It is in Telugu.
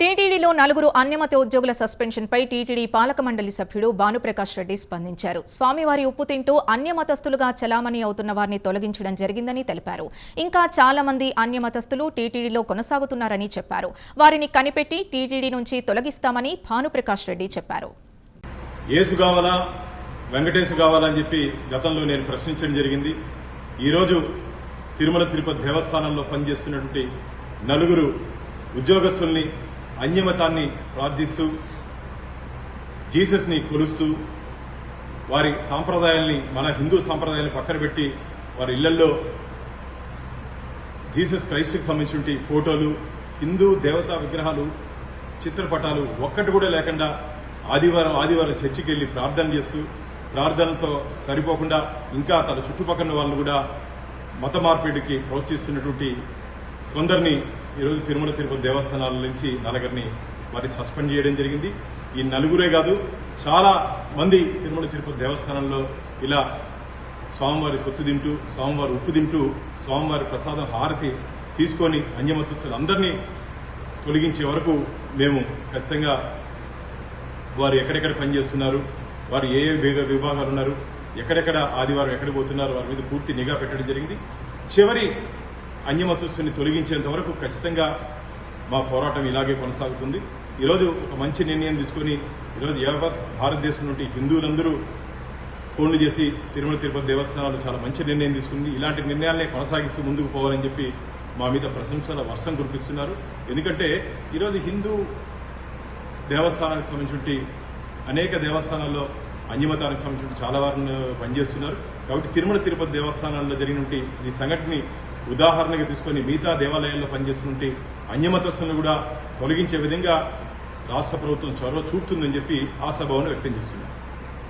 టీటీడీలో నలుగురు అన్యమత ఉద్యోగుల సస్పెన్షన్పై టీటీడీ పాలక మండలి సభ్యుడు భానుప్రకాష్ రెడ్డి స్పందించారు. స్వామివారి ఉప్పు తింటూ అన్యమతస్తులుగా చలామణి అవుతున్న వారిని తొలగించడం జరిగిందని తెలిపారు. ఇంకా చాలా మంది అన్యమతస్తులు టీటీడీలో కొనసాగుతున్నారని చెప్పారు. వారిని కనిపెట్టి టీటీడీ నుంచి తొలగిస్తామని భానుప్రకాష్ రెడ్డి చెప్పారు. యేసు కావాలా? వెంకటేశు కావాలని చెప్పి గతంలో నేను ప్రశ్నించడం జరిగింది. ఈరోజు తిరుమల తిరుపతి దేవస్థానంలో పనిచేస్తున్నటువంటి నలుగురు ఉద్యోగస్తుల్ని అన్యమతాన్ని ప్రార్థిస్తూ జీసస్ని కొలుస్తూ వారి సాంప్రదాయాల్ని మన హిందూ సాంప్రదాయాన్ని పక్కన పెట్టి వారి ఇళ్ళలో జీసస్ క్రైస్ట్కి సంబంధించిన ఫోటోలు హిందూ దేవతా విగ్రహాలు చిత్రపటాలు ఒక్కటి కూడా లేకుండా ఆదివారం ఆదివారం చర్చికి వెళ్ళి ప్రార్థన చేస్తూ ప్రార్థనతో సరిపోకుండా ఇంకా తన చుట్టుపక్కల వాళ్ళు కూడా మత మార్పిడికి ప్రోత్సహిస్తున్నటువంటి కొందరిని ఈరోజు తిరుమల తిరుపతి దేవస్థానాల నుంచి నలుగురిని వారిని సస్పెండ్ చేయడం జరిగింది. ఈ నలుగురే కాదు చాలా మంది తిరుమల తిరుపతి దేవస్థానంలో ఇలా స్వామివారి సొత్తు తింటూ స్వామివారి ఉప్పు తింటూ స్వామివారి ప్రసాదం హారతి తీసుకొని అన్యమతస్తులు అందరినీ తొలగించే వరకు మేము ఖచ్చితంగా వారు ఎక్కడెక్కడ పనిచేస్తున్నారు వారు ఏ ఏ విభాగాలు ఉన్నారు ఎక్కడెక్కడ ఆదివారం ఎక్కడ పోతున్నారు వారి మీద పూర్తి నిఘా పెట్టడం జరిగింది. చివరి అన్యమతస్తుని తొలగించేంత వరకు ఖచ్చితంగా మా పోరాటం ఇలాగే కొనసాగుతుంది. ఈరోజు ఒక మంచి నిర్ణయం తీసుకొని ఈరోజు యావత్ భారతదేశం నుండి హిందువులందరూ ఫోన్లు చేసి తిరుమల తిరుపతి దేవస్థానాలు చాలా మంచి నిర్ణయం తీసుకుంది. ఇలాంటి నిర్ణయాలనే కొనసాగిస్తూ ముందుకు పోవాలని చెప్పి మా మీద ప్రశంసల వర్షం కురిపిస్తున్నారు. ఎందుకంటే ఈరోజు హిందూ దేవస్థానానికి సంబంధించి అనేక దేవస్థానాల్లో అన్యమతానికి సంబంధించి చాలా వారు పనిచేస్తున్నారు. కాబట్టి తిరుమల తిరుపతి దేవస్థానాల్లో జరిగినటువంటి ఈ సంఘటన ఉదాహరణగా తీసుకొని మిగతా దేవాలయాల్లో పనిచేస్తున్నటువంటి అన్యమతస్తులను కూడా తొలగించే విధంగా రాష్ట్ర ప్రభుత్వం చొరవ చూపుతుందని చెప్పి ఆశాభావం వ్యక్తం చేస్తున్నారు.